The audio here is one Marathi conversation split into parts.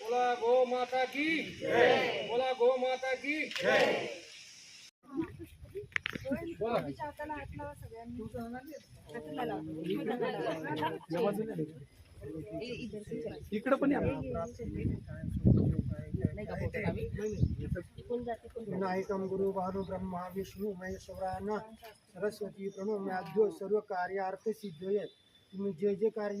बोला गो माता की बोला गो माता की इकडे पण या विनायकम गुरु बारो ब्रह्मा विष्णू महेश्वरान सरस्वती प्रणव म्याद्यो सर्व कार्यार्थ सिद्धये तुम्ही जे जे कार्य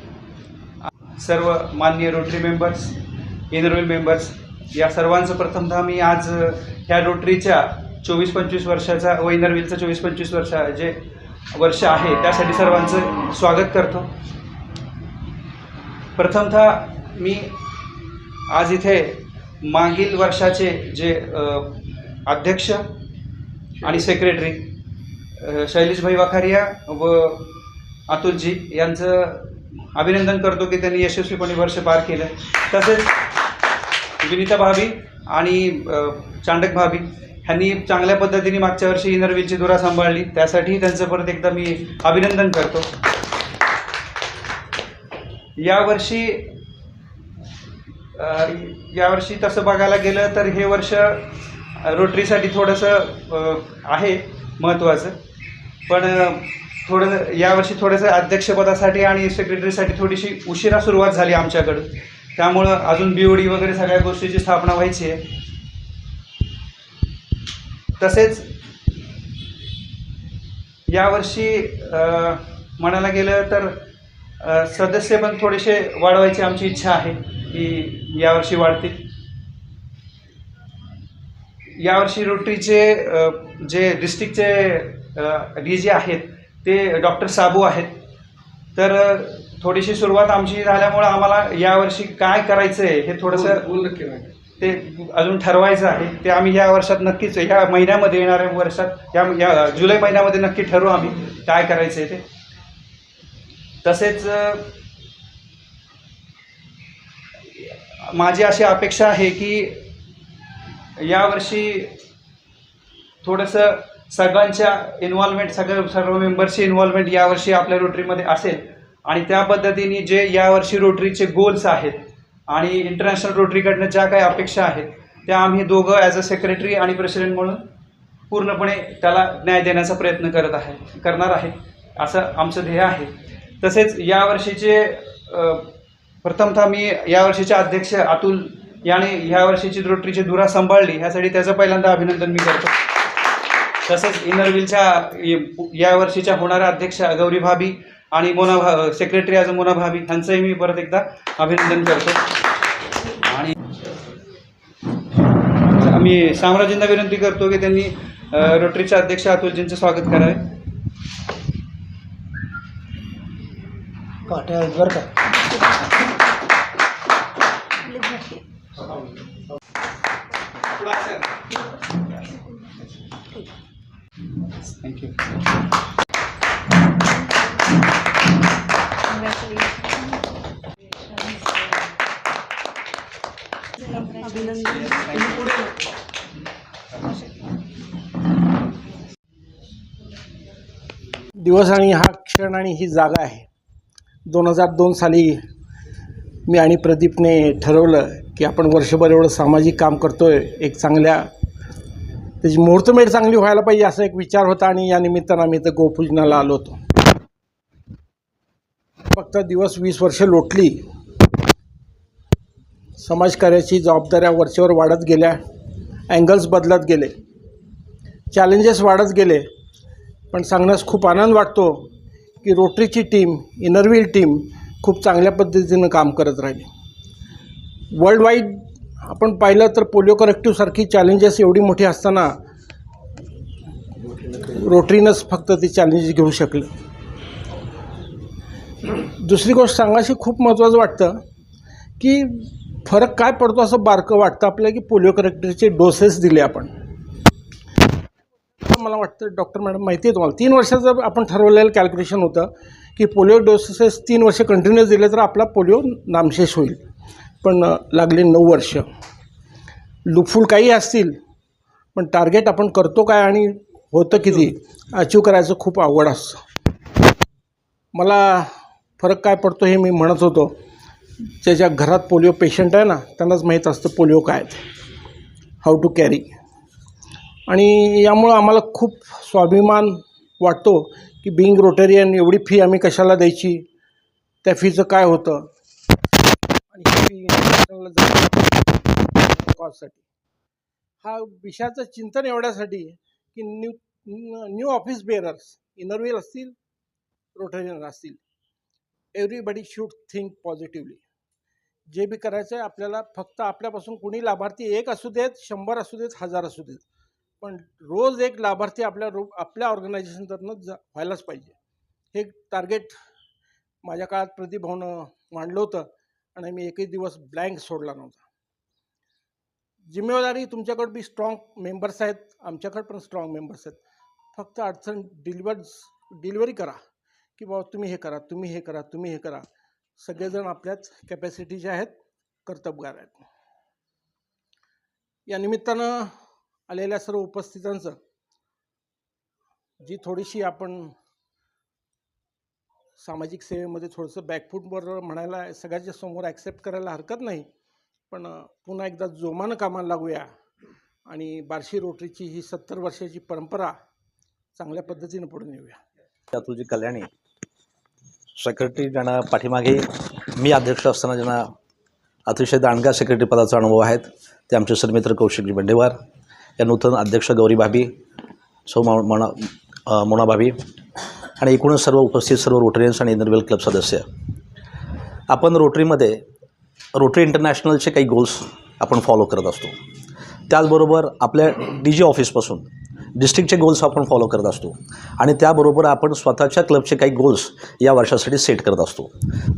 सर्व माननीय रोटरी मेंबर्स इनरवेल मेंबर्स या सर्वांचं प्रथमतः मी आज ह्या रोटरीच्या चोवीस पंचवीस वर्षाचा व इनरवेलचं चोवीस पंचवीस वर्षा जे वर्ष आहे त्यासाठी सर्वांचं स्वागत करतो. प्रथमतः मी आज इथे मागील वर्षाचे जे अध्यक्ष आणि सेक्रेटरी अ, शैलेशभाई वाखारिया व अतुलजी यांचं अभिनंदन करतो की त्यांनी यशस्वीपणे वर्ष पार केलं. तसेच विनिता भाभी आणि चांडक भाभी ह्यांनी चांगल्या पद्धतीने मागच्या वर्षी इनरव्हीलची धुरा सांभाळली. त्यासाठी त्यांचं परत एकदा मी अभिनंदन करतो. यावर्षी यावर्षी तसं बघायला गेलं तर हे वर्ष रोटरीसाठी थोडंसं आहे महत्त्वाचं. पण थोडं यावर्षी थोडंसं अध्यक्षपदासाठी आणि सेक्रेटरीसाठी थोडीशी उशिरा सुरुवात झाली आमच्याकडं त्यामुळं अजून बी डी वगैरे सगळ्या गोष्टीची स्थापना व्हायची आहे. तसेच यावर्षी म्हणायला गेलं तर सदस्य पण थोडेसे वाढवायची आमची इच्छा आहे की यावर्षी वाढतील. यावर्षी रोटरीचे जे डिस्ट्रिक्टचे डी जे आहेत ते डॉक्टर साबू आहेत. तर थोडीशी सुरुवात आमची झाल्यामुळं आम्हाला यावर्षी काय करायचं आहे हे थोडंसं बोल नक्की ते अजून ठरवायचं आहे. ते आम्ही या वर्षात नक्कीच ह्या महिन्यामध्ये येणाऱ्या वर्षात या या जुलै महिन्यामध्ये नक्की ठरवू आम्ही काय करायचं आहे ते. तसेच अ, माझी अशी अपेक्षा आहे की यावर्षी थोडंसं सगळ्यांच्या इन्व्हॉल्वमेंट सगळ्या सर्व मेंबर्सची इन्व्हॉल्वमेंट यावर्षी आपल्या रोटरीमध्ये असेल. आणि त्या पद्धतीने जे यावर्षी रोटरीचे गोल्स आहेत आणि इंटरनॅशनल रोटरीकडनं ज्या काही अपेक्षा आहेत त्या आम्ही दोघं ॲज अ सेक्रेटरी आणि प्रेसिडेंट म्हणून पूर्णपणे त्याला न्याय देण्याचा प्रयत्न करत आहे करणार आहे असं आमचं ध्येय आहे. तसेच यावर्षीचे प्रथमतः मी यावर्षीचे अध्यक्ष अतुल याने ह्या वर्षीची रोटरीची धुरा सांभाळली ह्यासाठी त्याचं पहिल्यांदा अभिनंदन मी करतो. तसेच इनरव्हीलच्या या वर्षीच्या होणाऱ्या अध्यक्षा गौरी भाभी आणि मोना भा सेक्रेटरी ॲज मोना भाभी यांचंही मी परत एकदा अभिनंदन करतो. आणि आम्ही साम्राज्यांना विनंती करतो की त्यांनी अ, रोटरीचे अध्यक्ष अतुलजींचं स्वागत करावे. बरं का थँक्यू दिवस आणि हा क्षण आणि ही जागा आहे. दोन हजार दोन साली मी आणि प्रदीपने ठरवलं की आपण वर्षभर एवढं सामाजिक काम करतो आहे एक चांगल्या त्याची मुहूर्तमेढ चांगली व्हायला पाहिजे असा एक विचार होता आणि या निमित्तानं आम्ही इथं गोपूजनाला आलो होतो. फक्त दिवस वीस वर्ष लोटली. समाजकार्याची जबाबदाऱ्या वरचेवर वाढत गेल्या. अँगल्स बदलत गेले. चॅलेंजेस वाढत गेले. पण सांगण्यास खूप आनंद वाटतो की रोटरीची टीम इनरव्हील टीम खूप चांगल्या पद्धतीनं काम करत राहिली. वर्ल्ड वाईड आपण पाहिलं तर पोलिओ करेक्टिव्हसारखी चॅलेंजेस एवढी मोठी असताना रोटरीनंच फक्त ती चॅलेंजेस घेऊ शकलं. दुसरी गोष्ट सांगाशी खूप महत्त्वाचं वाटतं की फरक काय पडतो असं बारकं वाटतं आपल्याला की पोलिओ करेक्टरचे डोसेस दिले आपण. मला वाटतं. डॉक्टर मॅडम माहिती आहे तुम्हाला. तीन वर्षाचं आपण ठरवलेलं कॅल्क्युलेशन होतं की पोलिओ डोसेस तीन वर्ष कंटिन्युअस दिले तर आपला पोलिओ नामशेष होईल. पण लागले नऊ वर्ष. लुकफुल काही असतील पण टार्गेट आपण करतो काय आणि होतं किती अचीव करायचं खूप आवड असतं. मला फरक काय पडतो हे मी म्हणत होतो. ज्याच्या घरात पोलिओ पेशंट आहे ना त्यांनाच माहीत असतं पोलिओ काय हाऊ टू कॅरी आणि यामुळं आम्हाला खूप स्वाभिमान वाटतो की बिईंग रोटेरियन एवढी फी आम्ही कशाला द्यायची? त्या फीचं काय होतं आणि ही फी इंटरनॅशनलला कॉजसाठी हा विषयाचं चिंतन एवढ्यासाठी की new new office bearers Inner Wheel असतील रोटेरियन असतील. एव्हरीबडी शूड थिंक पॉझिटिव्हली जे बी करायचं आहे आपल्याला फक्त आपल्यापासून कुणी लाभार्थी एक असू देत शंभर असू देत हजार असू देत. पण रोज एक लाभार्थी आपल्या रो आपल्या ऑर्गनायझेशनतनं जा व्हायलाच पाहिजे. हे टार्गेट माझ्या काळात प्रतिभावनं मांडलं होतं. आणि मी एकही दिवस ब्लँक सोडला नव्हता. जिम्मेदारी तुमच्याकडे बी स्ट्रॉंग मेंबर्स आहेत. आमच्याकडे पण स्ट्रॉंग मेंबर्स आहेत. फक्त अडचण डिलिव्हर डिलिव्हरी करा. की बाबा तुम्ही हे करा तुम्ही हे करा तुम्ही हे करा. सगळेजण आपल्याच कॅपॅसिटीचे आहेत कर्तबगार आहेत. या निमित्तानं आलेल्या सर्व उपस्थितांचं जी थोडीशी आपण सामाजिक सेवेमध्ये थोडंसं बॅकफूटवर म्हणायला सगळ्याच्या समोर ॲक्सेप्ट करायला हरकत नाही. पण पुन्हा एकदा जोमानं कामाला लागूया. आणि बार्शी रोटरीची ही सत्तर वर्षाची परंपरा चांगल्या पद्धतीनं पुढे नेऊया. अतुलजी कल्याणी सेक्रेटरी ज्यांना पाठीमागे मी अध्यक्ष असताना ज्यांना अतिशय दांडगा सेक्रेटरी पदाचा अनुभव आहेत ते आमचे सरमित्र कौशिकजी बंडेवार या नूतन अध्यक्ष गौरी भाभी सौ मो- मोना मोना भाभी आणि एकूणच सर्व उपस्थित सर्व रोटरियन्स आणि इनरवेल क्लब सदस्य. आपण रोटरीमध्ये रोटरी इंटरनॅशनलचे काही गोल्स आपण फॉलो करत असतो. त्याचबरोबर आपल्या डी जी ऑफिसपासून डिस्ट्रिक्टचे गोल्स आपण फॉलो करत असतो. आणि त्याबरोबर आपण स्वतःच्या क्लबचे काही गोल्स या वर्षासाठी सेट करत असतो.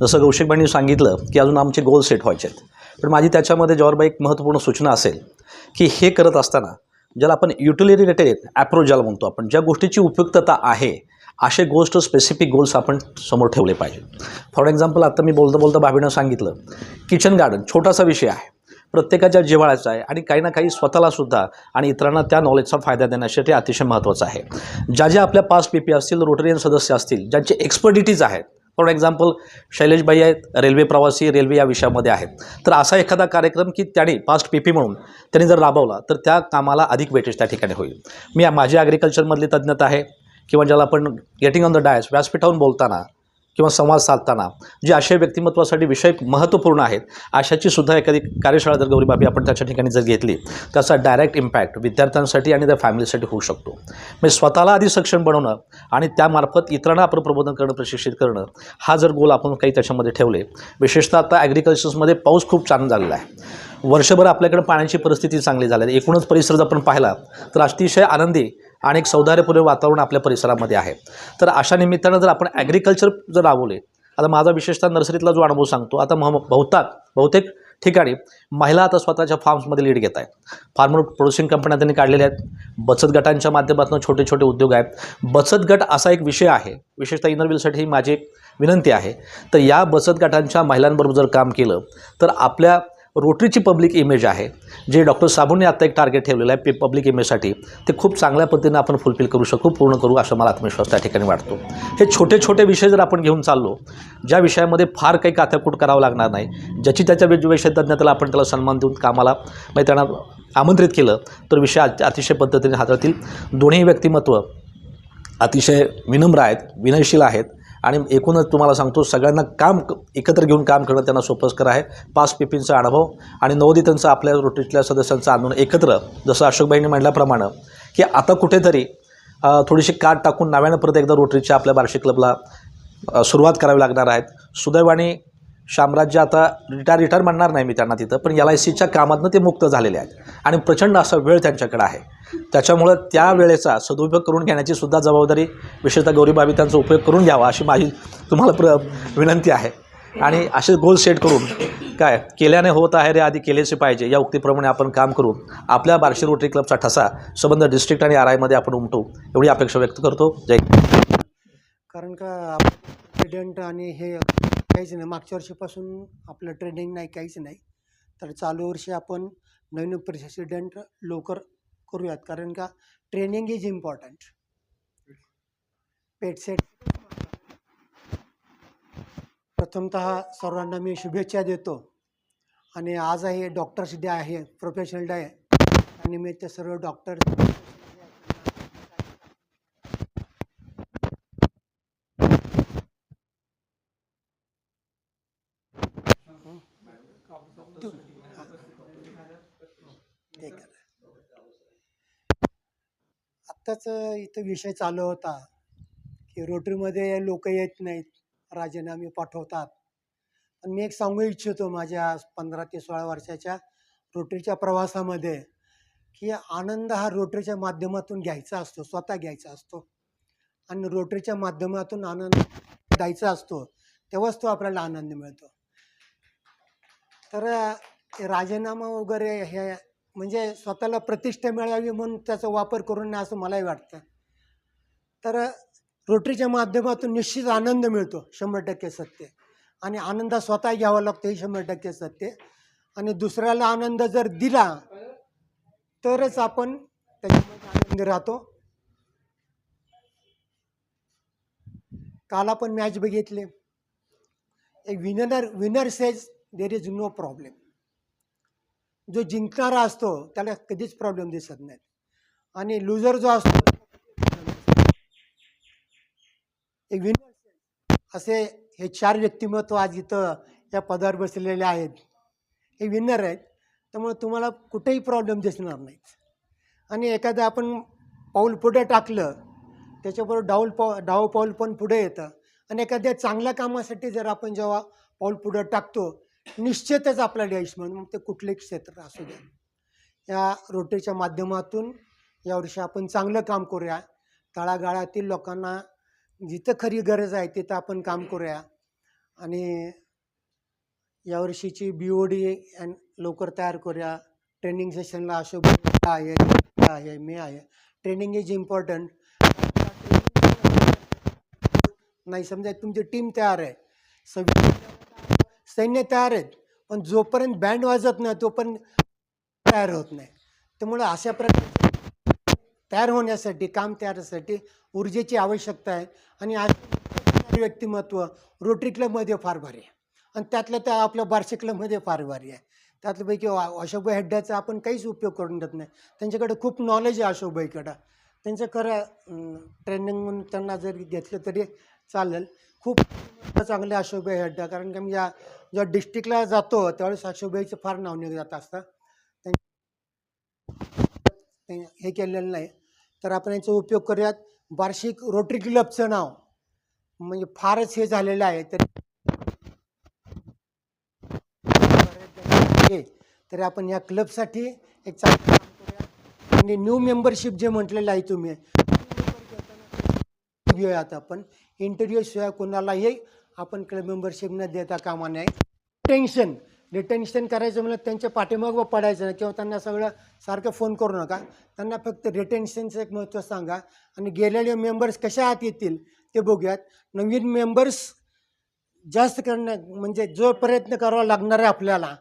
जसं कौशिकबाईंनी सांगितलं की अजून आमचे गोल सेट व्हायचे आहेत. पण माझी त्याच्यामध्ये ज्यावर एक महत्त्वपूर्ण सूचना असेल की हे करत असताना ज्याला आपण युटिलिटी रिलेटेड ॲप्रोच ज्याला म्हणतो आपण ज्या गोष्टीची उपयुक्तता आहे असे गोष्ट स्पेसिफिक गोल्स आपण समोर ठेवले पाहिजे. फॉर एक्झाम्पल आता मी बोलता बोलता भाभीनं सांगितलं किचन गार्डन छोटासा विषय आहे. प्रत्येकाच्या जिव्हाळ्याचा आहे आणि काही ना काही स्वतःलासुद्धा आणि इतरांना त्या नॉलेजचा फायदा देण्यासाठी अतिशय महत्त्वाचं आहे. ज्या ज्या आपल्या पाच पी पी असतील रोटरियन सदस्य असतील ज्यांचे एक्सपर्टिटीज आहेत फॉर एक्झाम्पल शैलेशबाई आहेत रेल्वे प्रवासी रेल्वे या विषयामध्ये आहेत. तर असा एखादा कार्यक्रम की त्याने पास्ट पी पी म्हणून त्यांनी जर राबवला तर त्या कामाला अधिक वेटेज त्या ठिकाणी होईल. मी माझी ॲग्रिकल्चरमधली तज्ज्ञता आहे. किंवा ज्याला आपण गेटिंग ऑन द डायस व्यासपीठावरून बोलताना किंवा संवाद साधताना जे आशय व्यक्तिमत्वासाठी विषय महत्त्वपूर्ण आहेत अशाची सुद्धा एखादी कार्यशाळा जर गौरी बाबी आपण त्याच्या ठिकाणी जर घेतली त्याचा डायरेक्ट इम्पॅक्ट विद्यार्थ्यांसाठी आणि त्या फॅमिलीसाठी होऊ शकतो. म्हणजे स्वतःला आधी सक्षम बनवणं आणि त्यामार्फत इतरांना आपण प्रबोधन करणं प्रशिक्षित करणं हा जर गोल आपण काही त्याच्यामध्ये ठेवले विशेषतः आता ॲग्रिकल्चर्समध्ये पाऊस खूप छान झालेला आहे. वर्षभर आपल्याकडे पाण्याची परिस्थिती चांगली झाली आहे. एकूणच परिसर जर आपण पाहिला तर अतिशय आनंदी आणि एक सौंदर्यपूर्ण वातावरण आपल्या परिसरामध्ये आहे. तर अशा निमित्तानं जर आपण ॲग्रिकल्चर जर राबवले आता माझा विशेषतः नर्सरीतला जो अनुभव सांगतो आता मह बहुताक बहुतेक ठिकाणी महिला आता स्वतःच्या फार्म्समध्ये लीड घेत आहेत. फार्मर प्रोड्युसिंग कंपन्या त्यांनी काढलेल्या आहेत. बचत गटांच्या माध्यमातून छोटे छोटे उद्योग आहेत. बचत गट असा एक विषय आहे विशेषतः इनरविलसाठी ही माझी एक विनंती आहे. तर या बचत गटांच्या महिलांबरोबर जर काम केलं तर आपल्या रोटरीची पब्लिक इमेज आहे. जे डॉक्टर साबूंनी आत्ता एक टार्गेट ठेवलेलं आहे पे पब्लिक इमेजसाठी ते खूप चांगल्या पद्धतीने आपण फुलफिल करू शकू पूर्ण करू असा मला आत्मविश्वास त्या ठिकाणी वाटतो. हे छोटे छोटे विषय जर आपण घेऊन चाललो ज्या विषयामध्ये फार काही काथ्याकूट करावं लागणार नाही ज्याची त्याच्या वेग विषय आपण त्याला सन्मान देऊन कामाला म्हणजे त्यांना आमंत्रित केलं तर विषय अतिशय पद्धतीने हाताळतील दोन्ही व्यक्तिमत्व अतिशय विनम्र आहेत विनयशील आहेत. आणि एकूणच तुम्हाला सांगतो सगळ्यांना काम एकत्र घेऊन काम करणं त्यांना सोपस्कर आहे. पाच पिपींचा अनुभव आणि नवोदितांचा आपल्या रोटीतल्या सदस्यांचा आंदोलन एकत्र. जसं अशोकबाईंनी म्हटल्याप्रमाणे की आता कुठेतरी थोडीशी काट टाकून नव्यानं परत एकदा रोटरीच्या आपल्या बार्शी क्लबला सुरुवात करावी लागणार आहेत. सुदैवाने शामराज्य आता रिटायर रिटायर म्हणणार नाही मी त्यांना तिथं पण एल आय सीच्या कामातनं ते मुक्त झालेले आहेत. आणि प्रचंड असा वेळ त्यांच्याकडे आहे. त्याच्यामुळं त्या वेळेचा सदुपयोग करून घेण्याची सुद्धा जबाबदारी विशेषतः गौरीबाबी त्यांचा उपयोग करून घ्यावा अशी माझी तुम्हाला प्र विनंती आहे. आणि असे गोल सेट करून काय केल्याने होत आहे रे आधी केलेचे पाहिजे. या उक्तीप्रमाणे आपण काम करू आपल्या बार्शी रोटरी क्लबचा ठसा संबंध डिस्ट्रिक्ट आणि आर आयमध्ये आपण उमटू एवढी अपेक्षा व्यक्त करतो. जय कारण का प्रेसिडेंट आणि हे काहीच नाही. मागच्या वर्षीपासून आपलं ट्रेनिंग नाही काहीच नाही. तर चालू वर्षी आपण नवीन प्रेसिडेंट लवकर करूयात. कारण का training is important pet set प्रथमतः सर्वांना मी शुभेच्छा देतो. आणि आज आहे डॉक्टर्स डे आहे प्रोफेशनल डे आहे. ते सर्व डॉक्टर हे करा आत्ताच इथं विषय चालू होता की रोटरीमध्ये लोक येत नाहीत राजीनामे पाठवतात. पण मी एक सांगू इच्छितो माझ्या पंधरा ते सोळा वर्षाच्या रोटरीच्या प्रवासामध्ये की आनंद हा रोटरीच्या माध्यमातून घ्यायचा असतो स्वतः घ्यायचा असतो. आणि रोटरीच्या माध्यमातून आनंद द्यायचा असतो तेव्हाच तो आपल्याला आनंद मिळतो. तर राजीनामा वगैरे हे म्हणजे स्वतःला प्रतिष्ठा मिळावी म्हणून त्याचा वापर करू नये असं मलाही वाटतं. तर रोटरीच्या माध्यमातून निश्चित आनंद मिळतो शंभर टक्के सत्य. आणि आनंद स्वतः घ्यावा लागतो हे शंभर टक्के सत्य. आणि दुसऱ्याला आनंद जर दिला तरच आपण त्याच्यामध्ये आनंद राहतो. काल आपण मॅच बघितले. एक winner winner says there is no problem जो जिंकणारा असतो त्याला कधीच प्रॉब्लेम दिसत नाहीत आणि लुजर जो असतो एक विनर असे हे चार व्यक्तिमत्व आज इथं या पदावर बसलेले आहेत. हे विनर आहेत. त्यामुळे तुम्हाला कुठेही प्रॉब्लेम दिसणार नाहीत. आणि एखादं आपण पाऊल पुढे टाकलं त्याच्याबरोबर डाऊल पाव डाव पाऊल पण पुढे येतं. आणि एखाद्या चांगल्या कामासाठी जर आपण जेव्हा पाऊल पुढे टाकतो निश्चितच आपल्याला यश म्हणून मग ते कुठलेही क्षेत्र असू द्या या रोटेच्या माध्यमातून यावर्षी आपण चांगलं काम करूया. तळागाळातील लोकांना जिथं खरी गरज आहे तिथं आपण काम करूया. आणि यावर्षीची बी ओ डी लवकर तयार करूया. ट्रेनिंग सेशनला अशोक आहे आहे मी आहे. Training is important. नाही समजा तुमची टीम तयार आहे. सगळी सैन्य तयार आहेत पण जोपर्यंत बँड वाजत नाही तोपर्यंत तयार होत नाही. त्यामुळे अशा प्रकारे तयार होण्यासाठी काम तयारसाठी ऊर्जेची आवश्यकता आहे. आणि आज व्यक्तिमत्व रोटरी क्लबमध्ये फार भारी आहे. आणि त्यातल्या त्या आपल्या बार्शी क्लबमध्ये फार भारी आहे. त्यातल्यापैकी अशोकभाई हेड्ड्याचा आपण काहीच उपयोग करून देत नाही. त्यांच्याकडे खूप नॉलेज आहे अशोकभाईकडं त्यांचं खरं ट्रेनिंग म्हणून त्यांना जरी घेतलं तरी चालेल. खूप चांगले अशोकभाई अड्डा कारण की आम्ही या जेव्हा डिस्ट्रिक्टला जातो त्यावेळेस अशोकभाईचं फार नाव निघत जात असतं. हे केलेलं नाही. तर आपण याचा उपयोग करूयात. वार्षिक रोटरी क्लबचं नाव. म्हणजे फारच हे झालेलं आहे. तर तरी आपण या क्लबसाठी एक चांगलं काम करूया आणि न्यू मेंबरशिप जे म्हटलेलं आहे तुम्ही घेऊयात आपण. इंटरव्ह्यूशिवाय कोणालाही आपण क्लब मेंबरशिप न देता कामा नये. टेन्शन रिटेन्शन करायचं म्हणलं त्यांच्या पाठीमागं पडायचं नाही. किंवा त्यांना सगळं सारखं फोन करू नका. त्यांना फक्त रिटेन्शनचं एक महत्त्व सांगा. आणि गेलेले मेंबर्स कशा आत येतील ते बघूयात. नवीन मेंबर्स जास्त करणं म्हणजे जो प्रयत्न करावा लागणार आहे आपल्याला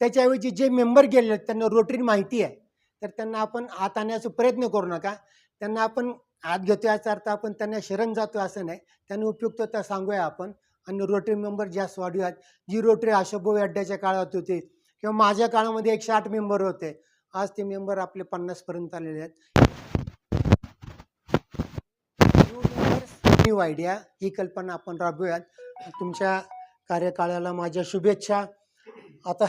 त्याच्याऐवजी जे मेंबर गेले आहेत त्यांना रोटरी माहिती आहे. तर त्यांना आपण आत आणण्याचा प्रयत्न करू नका. त्यांना आपण आत घेतो याचा अर्थ आपण त्यांना शरण जातो असं नाही. त्यांना उपयुक्तता सांगूया आपण. आणि रोटरी मेंबर जास्त वाढूयात जी रोटरी अशोकभाऊ अड्ड्याच्या काळात होती किंवा माझ्या काळामध्ये एकशे आठ मेंबर होते. आज ते मेंबर आपले पन्नासपर्यंत आलेले आहेत. न्यू आयडिया ही कल्पना आपण राबवूयात. तुमच्या कार्यकाळाला माझ्या शुभेच्छा. आता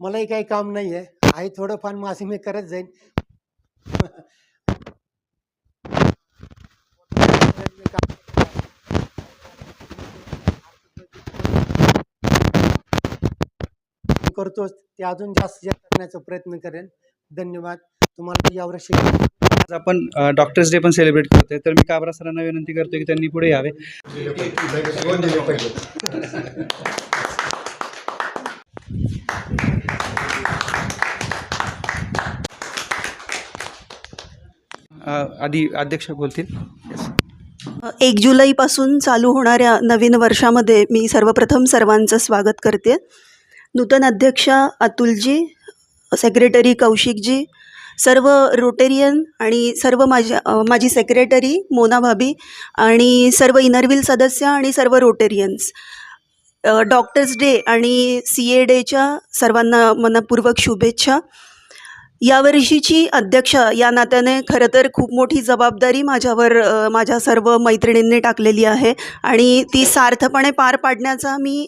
मलाही काही काम नाही आहे आहे थोडंफार माझं मी करत जाईन. करतोच ते अजून जास्त जास्त करण्याचा प्रयत्न करेन. धन्यवाद. तुम्हाला यावर शिकवण आज आपण डॉक्टर्स डे पण सेलिब्रेट करतोय. तर मी काबरा सरांना विनंती करतोय की त्यांनी पुढे यावे. आधी अध्यक्ष बोलतील. एक जुलैपासून चालू होणाऱ्या नवीन वर्षामध्ये मी सर्वप्रथम सर्वांचं स्वागत करते. नूतन अध्यक्ष अतुलजी सेक्रेटरी कौशिकजी सर्व रोटेरियन आणि सर्व माझ्या माझी सेक्रेटरी मोना भाभी आणि सर्व इनरव्हील सदस्य आणि सर्व रोटेरियन्स डॉक्टर्स डे आणि सी ए डेच्या सर्वांना मनपूर्वक शुभेच्छा. यावर्षीची अध्यक्ष या नात्याने खरं तर खूप मोठी जबाबदारी माझ्यावर माझ्या सर्व मैत्रिणींनी टाकलेली आहे आणि ती सार्थपणे पार पाडण्याचा मी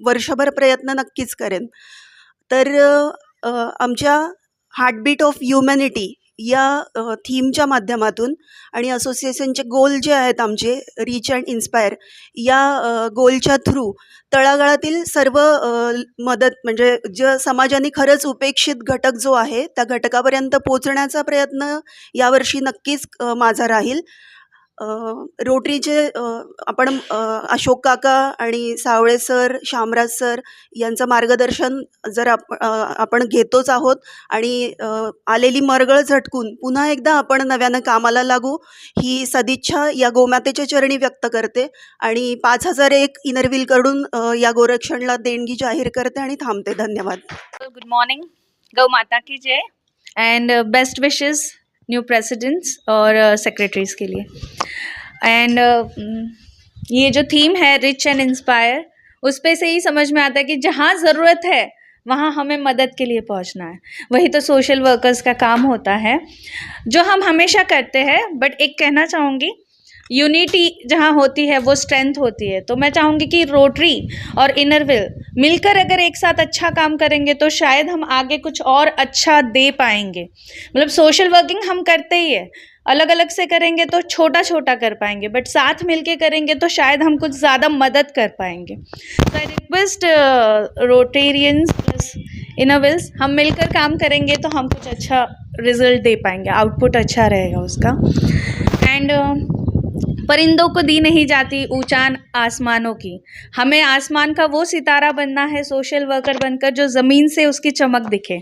वर्षभर प्रयत्न नक्कीच करेन. तर आमच्या हार्टबीट ऑफ ह्युमॅनिटी या थीमच्या माध्यमातून आणि असोसिएशनचे गोल जे आहेत आमचे रीच अँड इन्स्पायर या गोलच्या थ्रू तळागाळातील सर्व मदत म्हणजे ज समाजाने खरंच उपेक्षित घटक जो आहे त्या घटकापर्यंत पोचण्याचा प्रयत्न यावर्षी नक्कीच माझा राहील. रोटरीचे आपण अशोक काका आणि सावळे सर शामराज सर यांचं मार्गदर्शन जर आप आपण घेतोच आहोत आणि आलेली मरगळ झटकून पुन्हा एकदा आपण नव्यानं कामाला लागू ही सदिच्छा या गोमातेच्या चरणी व्यक्त करते आणि पाच हजार एक इनरव्हीलकडून या गोरक्षणला देणगी जाहीर करते आणि थांबते. धन्यवाद. गुड मॉर्निंग गौ माता की जय. And best wishes new presidents और uh, सेक्रेटरीज के लिए. एंड ये जो थीम है रिच एंड इंस्पायर उस पर से ही समझ में आता है कि जहाँ ज़रूरत है, वहाँ हमें मदद के लिए पहुँचना है। वही तो सोशल वर्कर्स का काम होता है, जो हम हमेशा करते हैं बट एक कहना चाहूँगी यूनिटी जहाँ होती है, वो स्ट्रेंथ होती है। तो मैं चाहूँगी कि रोटरी और इनरविल मिलकर अगर एक साथ अच्छा काम करेंगे तो शायद हम आगे कुछ और अच्छा दे पाएँगे। मतलब सोशल वर्किंग हम करते ही है अलग अलग से करेंगे तो छोटा छोटा कर पाएँगे बट साथ मिलके करेंगे तो शायद हम कुछ ज़्यादा मदद कर पाएँगे। तो I request Rotarians plus Inner Wheels हम मिलकर काम करेंगे तो हम कुछ अच्छा रिज़ल्ट दे पाएँगे आउटपुट अच्छा रहेगा उसका। एंड परिंदों को दी नहीं जाती ऊंचान आसमानों की। हमें आसमान का वो सितारा बनना है सोशल वर्कर बनकर, जो ज़मीन से उसकी चमक दिखे।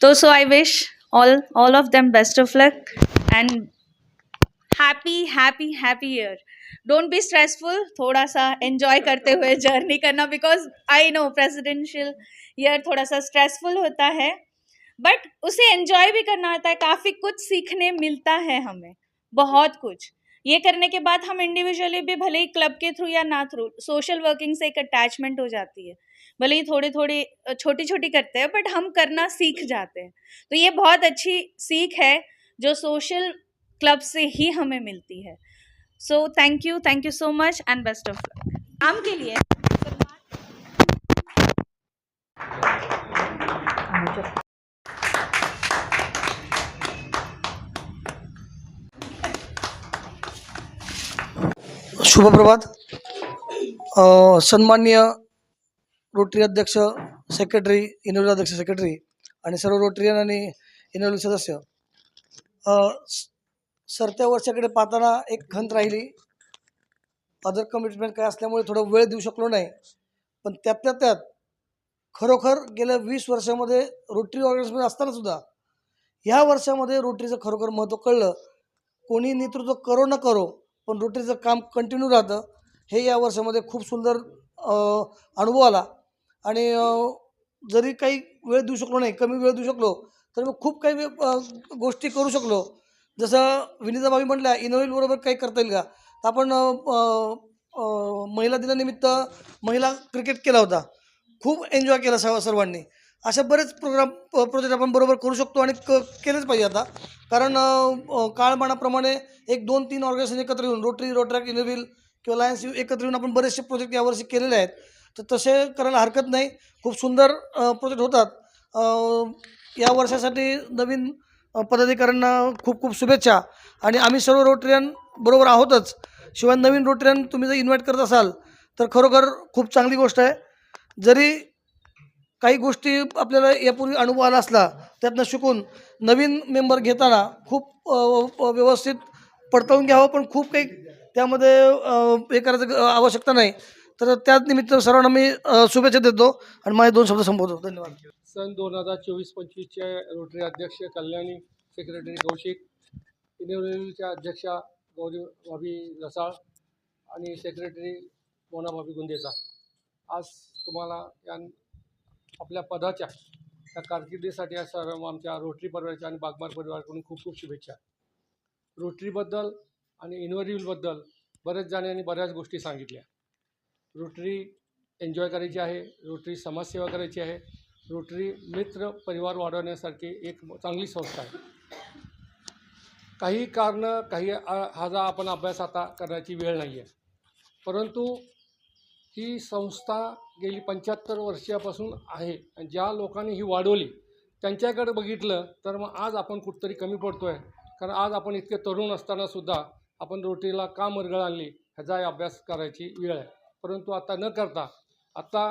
तो so I wish all all of them best of luck and happy happy happy year don't be stressful थोड़ा सा एंजॉय करते हुए जर्नी करना because I know presidential year थोड़ा सा स्ट्रेसफुल होता है. बट उसे एंजॉय भी करना होता है. काफ़ी कुछ सीखने मिलता है हमें. बहुत कुछ. ये करने के बाद हम इंडिविजुअली भी भले ही क्लब के थ्रू या ना थ्रू सोशल वर्किंग से एक अटैचमेंट हो जाती है. भले ही थोड़ी थोड़ी छोटी छोटी करते हैं बट हम करना सीख जाते हैं. तो ये बहुत अच्छी सीख है. जो सोशल क्लब से ही हमें मिलती है। So thank you thank you so much and best of luck काम के लिए। शुभ प्रभात। सन्माननीय रोटरी अध्यक्ष सेक्रेटरी इनोव्हल अध्यक्ष सेक्रेटरी आणि सर्व रोटरियन आणि इनोव्हल सदस्य सरत्या वर्षाकडे पाहताना एक खंत राहिली. अदर कमिटमेंट काय असल्यामुळे थोडा वेळ देऊ शकलो नाही. पण त्यातल्या त्यात खरोखर गेल्या वीस वर्षामध्ये रोटरी ऑर्गनायझेशन असताना सुद्धा ह्या वर्षामध्ये रोटरीचं खरोखर महत्त्व कळलं. कोणी नेतृत्व करो न करो पण रोटरीचं काम कंटिन्यू राहतं. हे या वर्षामध्ये खूप सुंदर अनुभव आला. आणि जरी काही वेळ देऊ शकलो नाही कमी वेळ देऊ शकलो तर मग खूप काही गोष्टी करू शकलो. जसं विनिता भाभी म्हटल्या इनोव्हेल बरोबर काही करता येईल का? तर आपण महिला दिनानिमित्त महिला क्रिकेट केला होता. खूप एन्जॉय केला सर्व सर्वांनी. अशा बरेच प्रोग्राम प्रोजेक्ट आपण बरोबर करू शकतो आणि क केलेच पाहिजे आता. कारण काळमानाप्रमाणे एक दोन तीन ऑर्गनायझेशन एकत्र येऊन रोटरी रोटरॅक इनोव्हिल किंवा लायन्स यू एकत्र येऊन आपण बरेचसे प्रोजेक्ट यावर्षी केलेले आहेत. तर तसे करायला हरकत नाही. खूप सुंदर प्रोजेक्ट होतात. या वर्षासाठी नवीन पदाधिकाऱ्यांना खूप खूप शुभेच्छा. आणि आम्ही सर्व रोटरियन बरोबर आहोतच. शिवाय नवीन रोटरियन तुम्ही जर इन्व्हाइट करत असाल तर खरोखर खूप चांगली गोष्ट आहे. जरी काही गोष्टी आपल्याला यापूर्वी अनुभव आला असला त्यातनं शिकून नवीन मेंबर घेताना खूप व्यवस्थित पडताळून घ्यावं पण खूप काही त्यामध्ये हे करायचं आवश्यकता नाही. तर त्याच निमित्त सर्वांना मी अ, शुभेच्छा देतो आणि माझे दोन शब्द संबोधतो धन्यवाद. सन दोन हजार चोवीस पंचवीसचे रोटरी अध्यक्ष कल्याणी सेक्रेटरी कौशिक इनेवरीलच्या अध्यक्षा गौरी भाभी रसाळ आणि सेक्रेटरी मोना भाभी गुंदेचा. आज तुम्हाला या आपल्या पदाच्या त्या कारकिर्दीसाठी या सर्व आमच्या रोटरी परिवाराच्या आणि बागमार परिवाराकडून खूप खूप शुभेच्छा. रोटरीबद्दल आणि इनोव्हेटिव्हबद्दल बऱ्याच जणांनी बऱ्याच गोष्टी सांगितल्या. रोटरी एन्जॉय करायची आहे रोटरी समाजसेवा करायची आहे रोटरी मित्र परिवार वाढवण्यासारखी एक चांगली संस्था आहे. काही कारणं काही आ- हाचा आपण अभ्यास आता करण्याची वेळ नाही आहे. परंतु ही संस्था गेली पंच्याहत्तर वर्षापासून आहे आणि ज्या लोकांनी ही वाढवली त्यांच्याकडे बघितलं तर मग आज आपण कुठंतरी कमी पडतो आहे कारण आज आपण इतके तरुण असतानासुद्धा आपण रोटीला का मरगळ आणली ह्याचा अभ्यास करायची वेळ आहे. परंतु आता न करता आता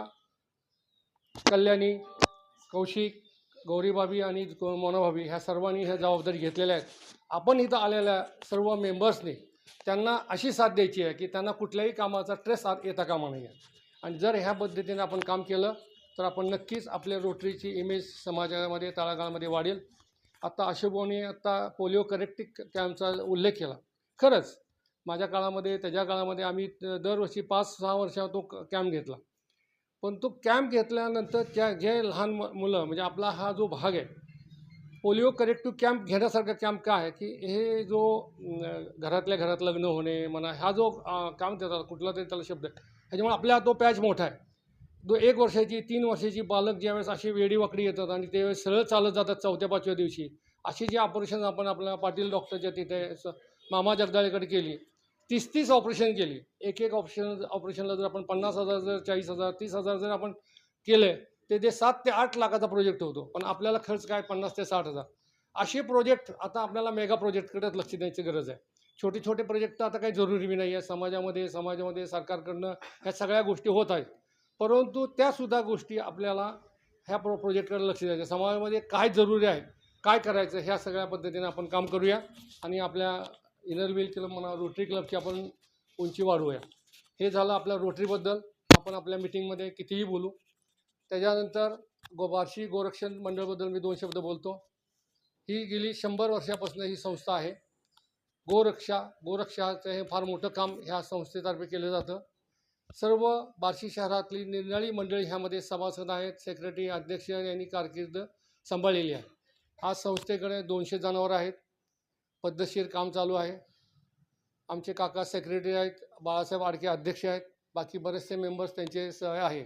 कल्याणी कौशिक गौरीबाबी आणि मोनाभाबी ह्या सर्वांनी ह्या जबाबदारी घेतलेल्या आहेत. आपण इथं आलेल्या सर्व मेंबर्सनी त्यांना अशी साथ द्यायची आहे की त्यांना कुठल्याही कामाचा स्ट्रेस येता कामा नाही आहे आणि जर ह्या पद्धतीने आपण काम केलं तर आपण नक्कीच आपल्या रोटरीची इमेज समाजामध्ये तळागाळामध्ये वाढेल. आता अशोभोने आता पोलिओ करेक्टिक कॅम्पचा उल्लेख केला. खरंच माझ्या काळामध्ये त्याच्या काळामध्ये आम्ही दरवर्षी पाच सहा वर्षा तो कॅम्प घेतला. पण तो कॅम्प घेतल्यानंतर त्या जे लहान मुलं म्हणजे आपला हा जो भाग आहे पोलिओ करेक्टिव्ह कॅम्प घेण्यासारखा कॅम्प काय आहे की हे जो घरातल्या घरात लग्न होणे म्हणा हा जो काम देतात कुठला तरी त्याला शब्द ह्याच्यामुळे आपला तो पॅच मोठा आहे. दो एक वर्षाची तीन वर्षाची बालक ज्यावेळेस अशी वेडीवाकडी येतात आणि ते सरळ चालत जातात चौथ्या पाचव्या दिवशी अशी जी ऑपरेशन आपण आपल्या पाटील डॉक्टरच्या तिथे असं मामा जगदाळेकडे केली तीस तीस ऑपरेशन केली. एक एक ऑपरेशन ऑपरेशनला जर आपण पन्नास हजार जर चाळीस हजार तीस हजार जर आपण केले ते ते सात ते आठ लाखाचा प्रोजेक्ट होतो. पण आपल्याला खर्च काय? पन्नास ते साठ हजार. असे प्रोजेक्ट आता आपल्याला मेगा प्रोजेक्टकडेच लक्ष द्यायची गरज आहे. छोटे छोटे प्रोजेक्ट आता काही जरुरी बी नाही आहे समाजामध्ये समाजामध्ये सरकारकडनं ह्या सगळ्या गोष्टी होत आहेत. परंतु त्यासुद्धा गोष्टी आपल्याला ह्या प्रो प्रोजेक्टकडे लक्ष द्यायचं. समाजामध्ये काय जरुरी आहे? काय करायचं? ह्या सगळ्या पद्धतीने आपण काम करूया आणि आपल्या इनर व्हील क्लब म्हणा रोटरी क्लबची आपण उंची वाढवूया. हे झालं आपल्या रोटरीबद्दल आपण आपल्या मिटिंगमध्ये कितीही बोलू. त्याच्यानंतर गो बार्शी गोरक्षण मंडळबद्दल मी दोन शब्द बोलतो. ही गेली शंभर वर्षापासून ही संस्था आहे. गोरक्षा गोरक्षाचं हे फार मोठं काम ह्या संस्थेतर्फे केलं जातं. सर्व बार्शी शहरातली निरनिराळी मंडळी ह्यामध्ये सभासद आहेत. सेक्रेटरी अध्यक्ष यांनी कारकीर्द सांभाळलेली आहे. आज संस्थेकडे दोनशे जनावरं आहेत. पद्धतशीर काम चालू आहे. आमचे काका सेक्रेटरी आहेत बाळासाहेब आडके अध्यक्ष आहेत बाकी बरेचसे मेंबर्स त्यांचे सह आहे.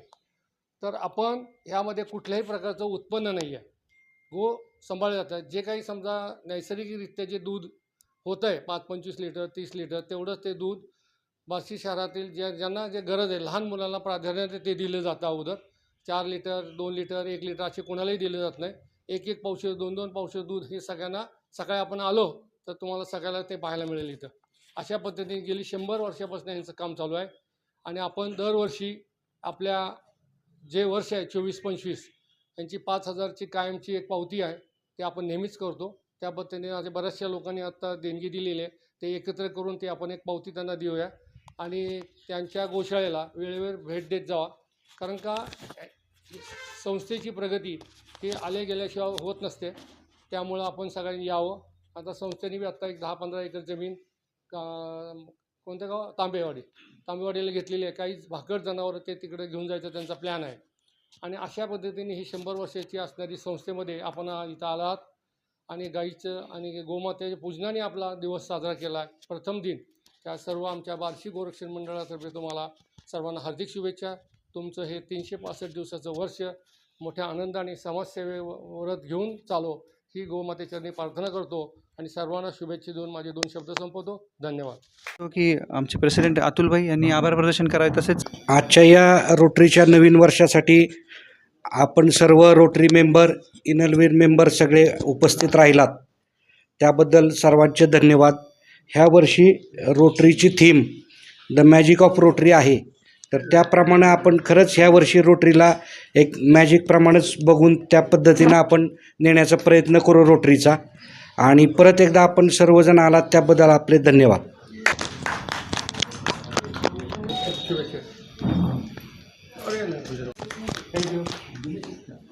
तर आपण ह्यामध्ये कुठल्याही प्रकारचं उत्पन्न नाही आहे गो सांभाळलं जातं. जे काही समजा नैसर्गिकरित्या जे दूध होतं आहे पाच पंचवीस लिटर तीस लिटर तेवढंच ते दूध बार्शी शहरातील ज्या ज्यांना जे गरज आहे लहान मुलांना प्राधान्य ते दिलं जातं अगोदर. चार लिटर दोन लिटर एक लिटर असे कोणालाही दिले जात नाही. एक एक पावशे दोन दोन पावशे दूध हे सगळ्यांना सकाळी आपण आलो तर तुम्हाला सगळ्याला ते पाहायला मिळेल इथं. अशा पद्धतीने गेली शंभर वर्षापासून यांचं काम चालू आहे. आणि आपण दरवर्षी आपल्या जे वर्ष आहे चोवीस पंचवीस यांची पाच हजारची कायमची एक पावती आहे ते आपण नेहमीच करतो. त्या पद्धतीने आज बऱ्याचशा लोकांनी आत्ता देणगी दिलेली आहे. ते एकत्र करून ते आपण एक पावती त्यांना देऊया. आणि त्यांच्या गोशाळेला वेळेवर भेट देत जावा. कारण का संस्थेची प्रगती ही आले गेल्याशिवाय होत नसते. त्यामुळं आपण सगळ्यांनी यावं. आता संस्थेने बी आत्ता एक दहा पंधरा एकर जमीन का कोणत्या गाव? तांबेवाडी. तांबेवाडीला घेतलेली आहे. काही भाकड जनावरं ते तिकडे घेऊन जायचं त्यांचा प्लॅन आहे. आणि अशा पद्धतीने ही शंभर वर्षाची असणारी संस्थेमध्ये आपण इथं आला आहात आणि गाईचं आणि गोमातेच्या पूजनाने आपला दिवस साजरा केला आहे प्रथम दिन. त्या सर्व आमच्या बार्शी गोरक्षण मंडळातर्फे तुम्हाला सर्वांना हार्दिक शुभेच्छा. तुमचं हे तीनशे पासष्ट दिवसाचं वर्ष मोठ्या आनंदाने समाजसेवेवरत घेऊन चालो. ही गोमातेचरणी प्रार्थना करतो. आणि सर्वांना शुभेच्छा देऊन माझे दोन शब्द संपवतो. धन्यवाद. की आमचे प्रेसिडेंट अतुलभाई यांनी आभार प्रदर्शन करावे तसेच आजच्या या रोटरीच्या नवीन वर्षासाठी आपण सर्व रोटरी मेंबर इनलवीर मेंबर सगळे उपस्थित राहिलात. त्याबद्दल सर्वांचे धन्यवाद. ह्या वर्षी रोटरीची theme the magic of Rotary आहे. तर त्याप्रमाणे आपण खरंच ह्या वर्षी रोटरीला एक मॅजिकप्रमाणेच बघून त्या पद्धतीनं आपण नेण्याचा प्रयत्न करू रोटरीचा. आणि परत एकदा आपण सर्वजण आलात त्याबद्दल आपले धन्यवाद.